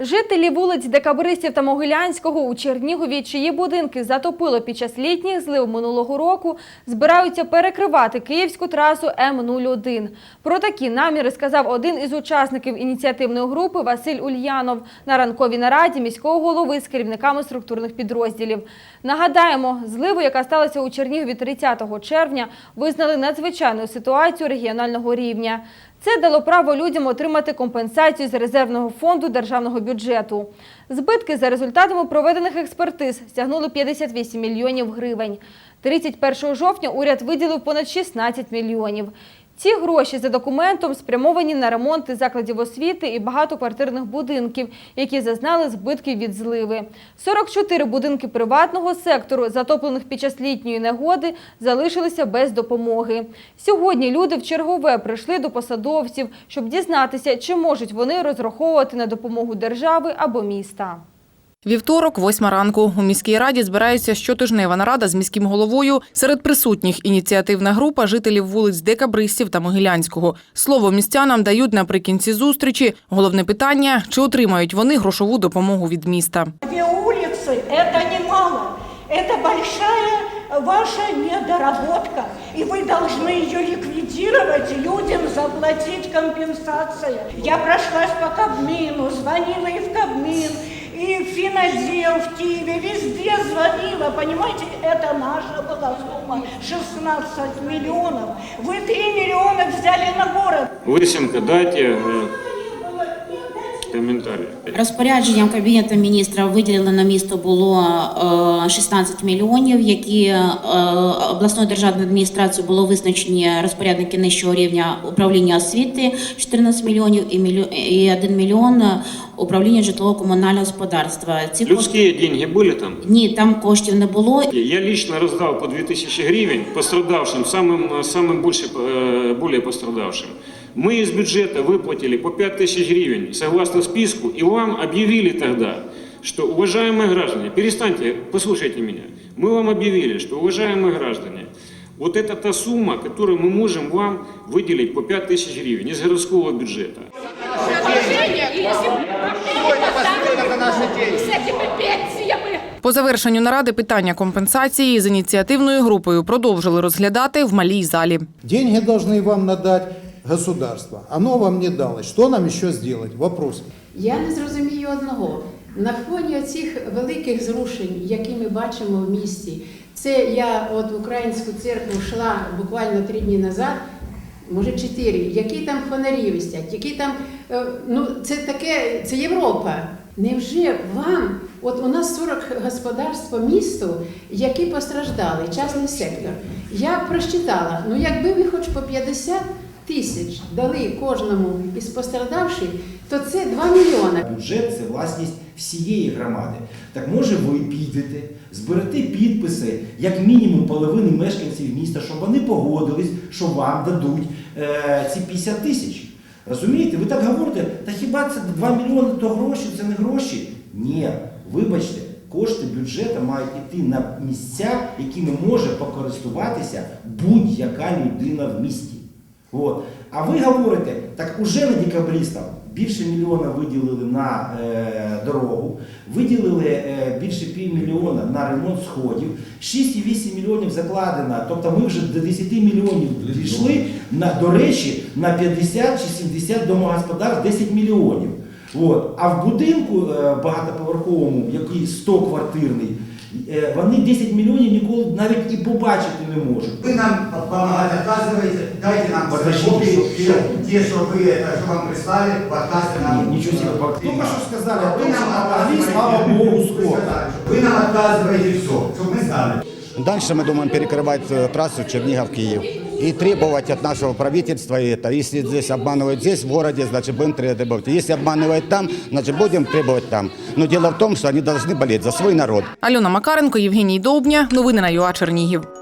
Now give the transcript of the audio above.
Жителі вулиць Декабристів та Могилянського у Чернігові, чиї будинки затопило під час літніх злив минулого року, збираються перекривати київську трасу М01. Про такі наміри сказав один із учасників ініціативної групи Василь Ульянов на ранковій нараді міського голови з керівниками структурних підрозділів. Нагадаємо, зливу, яка сталася у Чернігові 30 червня, визнали надзвичайну ситуацію регіонального рівня. Це дало право людям отримати компенсацію з резервного фонду державного бюджету. Збитки за результатами проведених експертиз стягнули 58 мільйонів гривень. 31 жовтня уряд виділив понад 16 мільйонів. Ці гроші за документом спрямовані на ремонти закладів освіти і багатоквартирних будинків, які зазнали збитків від зливи. 44 будинки приватного сектору, затоплених під час літньої негоди, залишилися без допомоги. Сьогодні люди в чергове прийшли до посадовців, щоб дізнатися, чи можуть вони розраховувати на допомогу держави або міста. Вівторок, восьма ранку. У міській раді збирається щотижнева нарада з міським головою. Серед присутніх ініціативна група жителів вулиць Декабристів та Могилянського. Слово містянам дають наприкінці зустрічі. Головне питання – чи отримають вони грошову допомогу від міста. Две улицы – это немало. Это большая ваша недоработка. И вы должны ее ликвидировать, людям заплатить компенсацию. Я прошлась по Кабмину, звонила и в Кабмин, И в Финодел в Киеве, везде звонила. Понимаете, это наша была сумма 16 миллионов. Вы 3 миллиона взяли на город. Лысенко, дайте э, комментарий. Розпорядженням Кабінету міністра виділено місто було е, 16 мільйонів, які е, обласною державною адміністрацією було визначені розпорядники нижчого рівня управління освіти 14 мільйонів і мільйо- і 1 мільйон управління житлово-комунального господарства. Ці кошти Людские деньги были там? ні, там коштів не було. Я лично раздал по 2000 гривен пострадавшим, самым, самым больше, э, более пострадавшим. Мы из бюджета выплатили по 5000 гривен согласно списку, и вам объявили тогда, что, уважаемые граждане, перестаньте, послушайте меня, мы вам объявили, что, уважаемые граждане, вот это та сумма, которую мы можем вам выделить по 5000 гривен из городского бюджета. с этими пенсиями. По завершенню наради питання компенсації з ініціативною групою продовжили розглядати в малій залі. Деньги должны вам надать государство. Оно вам не дало. Что нам еще сделать? Вопрос. Я не зрозумію одного. На фоні цих великих зрушень, які ми бачимо в місті, це я от в українську церкву йшла буквально три дні назад, може чотири, які там фонарі висять, які там, е, ну це таке, це Європа. Невже вам, от у нас 40 господарств по місту, які постраждали, частний сектор. Я прочитала, ну якби ви хоч по 50 тисяч дали кожному із пострадавших, то це 2 мільйони. Бюджет це власність всієї громади. Так може ви підете, зберете підписи, як мінімум половини мешканців міста, щоб вони погодились, що вам дадуть е, ці 50 тисяч. Розумієте, ви так говорите, та хіба це 2 мільйони то гроші, це не гроші? Ні, вибачте, кошти бюджету мають йти на місця, якими може покористуватися будь-яка людина в місті. От. А ви говорите, так уже на декабристів більше мільйона виділили на е, дорогу, виділили е, більше півмільйона на ремонт сходів, 6,8 мільйонів закладено, тобто ми вже до 10 мільйонів дійшли, на, до речі, на 50 чи 70 домогосподарств 10 мільйонів. От. А в будинку е, багатоповерховому, який 100 квартирний, вони 10 мільйонів ніколи навіть і побачити не можуть. Вы нам помогать отказываете, дайте нам Подождите, копии, что- и те, что вы это, что вам прислали, в отказе нам. Ні, нічого себе. Э, Тільки що сказали, Вы ви нам нам отказываете. слава Богу, Вы скоро. сказали, что Вы нам отказываете все, чтобы мы знали. Дальше мы думаем перекрывать э, трассу Чернигов-Киев и требовать от нашего правительства это. Если здесь обманывают здесь, в городе, значит будем требовать. Если обманывают там, значит будем требовать там. Но дело в том, что они должны болеть за свой народ. Альона Макаренко, Євгеній Довбня. Новини на ЮА Чернігів.